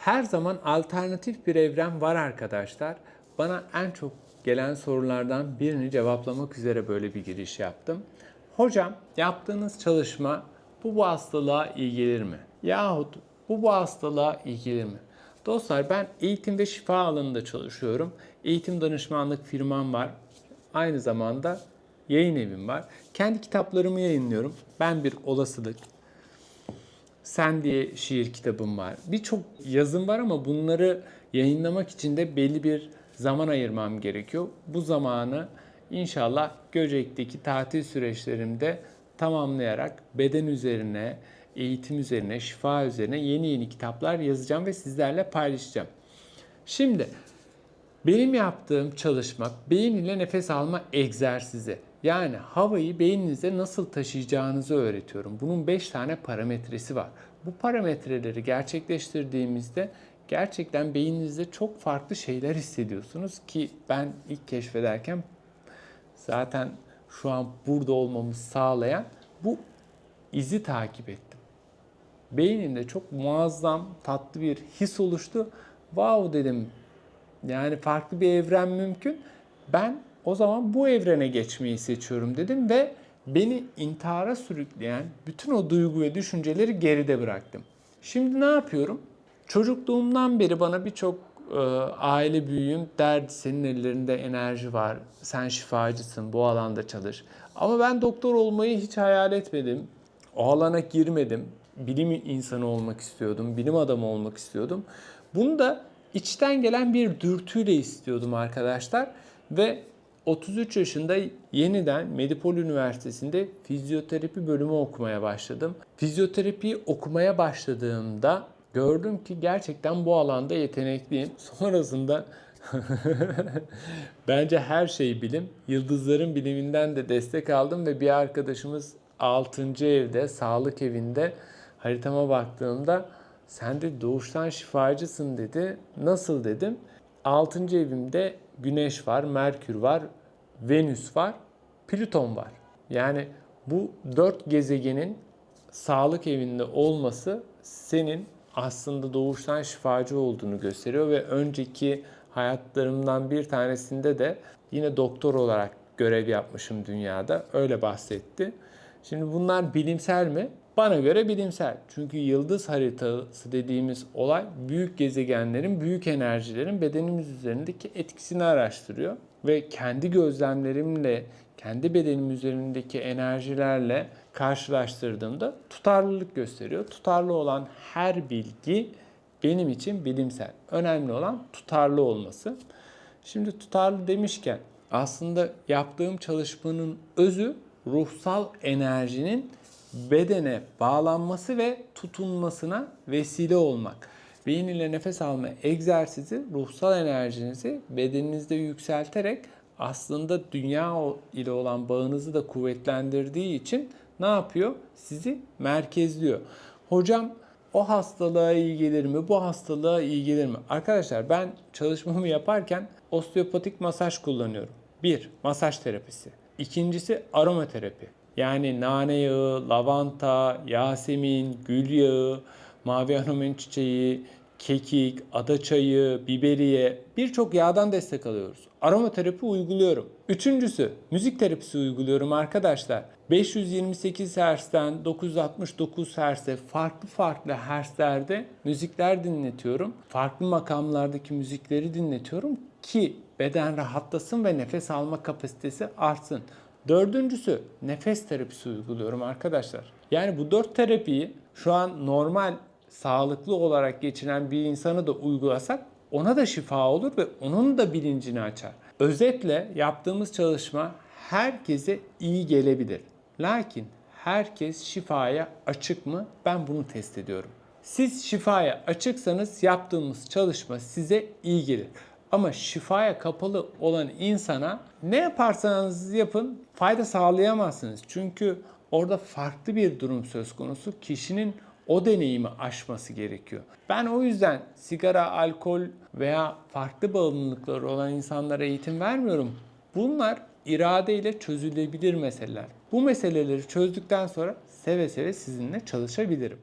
Her zaman alternatif bir evren var arkadaşlar. Bana en çok gelen sorulardan birini cevaplamak üzere böyle bir giriş yaptım. Hocam yaptığınız çalışma bu bu hastalığa iyi gelir mi? Yahut bu bu hastalığa iyi gelir mi? Dostlar ben eğitim ve şifa alanında çalışıyorum. Eğitim danışmanlık firmam var. Aynı zamanda yayın evim var. Kendi kitaplarımı yayınlıyorum. Ben bir olasılık, sen diye şiir kitabım var. Birçok yazım var ama bunları yayınlamak için de belli bir zaman ayırmam gerekiyor. Bu zamanı inşallah Göcek'teki tatil süreçlerimde tamamlayarak beden üzerine, eğitim üzerine, şifa üzerine yeni yeni kitaplar yazacağım ve sizlerle paylaşacağım. Şimdi benim yaptığım çalışma beyin ile nefes alma egzersizi. Yani havayı beyninize nasıl taşıyacağınızı öğretiyorum. Bunun 5 tane parametresi var. Bu parametreleri gerçekleştirdiğimizde gerçekten beyninizde çok farklı şeyler hissediyorsunuz ki ben ilk keşfederken zaten şu an burada olmamızı sağlayan bu izi takip ettim. Beynimde çok muazzam tatlı bir his oluştu. Wow dedim yani farklı bir evren mümkün. Ben o zaman bu evrene geçmeyi seçiyorum dedim ve beni intihara sürükleyen bütün o duygu ve düşünceleri geride bıraktım. Şimdi ne yapıyorum? Çocukluğumdan beri bana birçok e, aile büyüğüm derdi senin ellerinde enerji var, sen şifacısın, bu alanda çalış. Ama ben doktor olmayı hiç hayal etmedim. O alana girmedim. Bilim insanı olmak istiyordum, bilim adamı olmak istiyordum. Bunu da içten gelen bir dürtüyle istiyordum arkadaşlar. Ve 33 yaşında yeniden Medipol Üniversitesi'nde fizyoterapi bölümü okumaya başladım. Fizyoterapiyi okumaya başladığımda gördüm ki gerçekten bu alanda yetenekliyim. Sonrasında bence her şey bilim. Yıldızların biliminden de destek aldım ve bir arkadaşımız 6. evde, sağlık evinde haritama baktığımda sen de doğuştan şifacısın dedi. Nasıl dedim. 6. evimde Güneş var, Merkür var, Venüs var, Plüton var. Yani bu dört gezegenin sağlık evinde olması senin aslında doğuştan şifacı olduğunu gösteriyor ve önceki hayatlarımdan bir tanesinde de yine doktor olarak görev yapmışım dünyada. Öyle bahsetti. Şimdi bunlar bilimsel mi? Bana göre bilimsel. Çünkü yıldız haritası dediğimiz olay büyük gezegenlerin, büyük enerjilerin bedenimiz üzerindeki etkisini araştırıyor. Ve kendi gözlemlerimle, kendi bedenim üzerindeki enerjilerle karşılaştırdığımda tutarlılık gösteriyor. Tutarlı olan her bilgi benim için bilimsel. Önemli olan tutarlı olması. Şimdi tutarlı demişken aslında yaptığım çalışmanın özü ruhsal enerjinin bedene bağlanması ve tutunmasına vesile olmak. Beyin ile nefes alma egzersizi ruhsal enerjinizi bedeninizde yükselterek aslında dünya ile olan bağınızı da kuvvetlendirdiği için ne yapıyor? Sizi merkezliyor. Hocam o hastalığa iyi gelir mi? Bu hastalığa iyi gelir mi? Arkadaşlar ben çalışmamı yaparken osteopatik masaj kullanıyorum. Bir, masaj terapisi. İkincisi aromaterapi. Yani nane yağı, lavanta, yasemin, gül yağı, mavi anomen çiçeği, kekik, ada çayı, biberiye birçok yağdan destek alıyoruz. Aromaterapi uyguluyorum. Üçüncüsü müzik terapisi uyguluyorum arkadaşlar. 528 Hz'den 969 Hz'e farklı farklı Hz'lerde müzikler dinletiyorum. Farklı makamlardaki müzikleri dinletiyorum ki beden rahatlasın ve nefes alma kapasitesi artsın. Dördüncüsü nefes terapisi uyguluyorum arkadaşlar. Yani bu dört terapiyi şu an normal sağlıklı olarak geçiren bir insanı da uygulasak ona da şifa olur ve onun da bilincini açar. Özetle yaptığımız çalışma herkese iyi gelebilir. Lakin herkes şifaya açık mı? Ben bunu test ediyorum. Siz şifaya açıksanız yaptığımız çalışma size iyi gelir. Ama şifaya kapalı olan insana ne yaparsanız yapın fayda sağlayamazsınız. Çünkü orada farklı bir durum söz konusu. Kişinin o deneyimi aşması gerekiyor. Ben o yüzden sigara, alkol veya farklı bağımlılıkları olan insanlara eğitim vermiyorum. Bunlar iradeyle çözülebilir meseleler. Bu meseleleri çözdükten sonra seve seve sizinle çalışabilirim.